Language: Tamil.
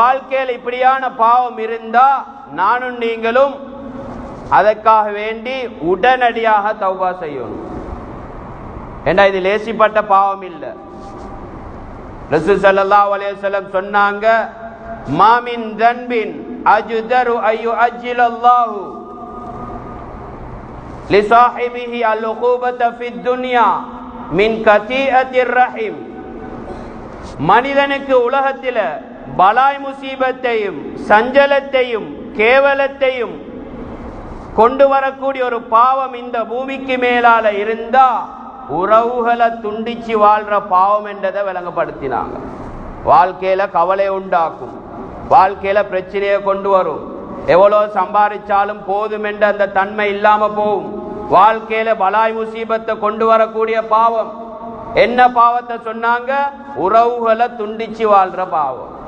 வாழ்க்கையில் இப்படியான பாவம் இருந்தா நானும் நீங்களும் அதற்காக வேண்டி உடனடியாக தௌபா செய்யணும் ஏண்டா இது லேசிப்பட்ட பாவம் இல்லை ரசூல் ஸல்லல்லாஹு அலைஹி வஸல்லம் சொன்னாங்க மாமின் தன்பின் அஜ்தரு ஐயு அஜ்ஜிலல்லாஹு لصاحبه العقوبة في الدنيا من كثيئة الرحم மனிதனுக்கு உலகத்தில் பலாய் முசீபத்தையும் சஞ்சலத்தையும் கேவலத்தையும் கொண்டு வரக்கூடிய ஒரு பாவம் இந்த பூமிக்கு மேலால இருந்தா உறவுகளை துண்டிச்சு வாழ்ற பாவம் என்றதை விளங்கப்படுத்தினாங்க. வாழ்க்கையில கவலை உண்டாக்கும். வாழ்க்கையில பிரச்சனையை கொண்டு வரும். எவ்வளோ சம்பாதிச்சாலும் போதும் என்ற அந்த தன்மை இல்லாம போகும். வாழ்க்கையில பலாய் முசீபத்தை கொண்டு வரக்கூடிய பாவம். என்ன பாவத்தை சொன்னாங்க? உறவுகளை துண்டிச்சு வாழ்ற பாவம்.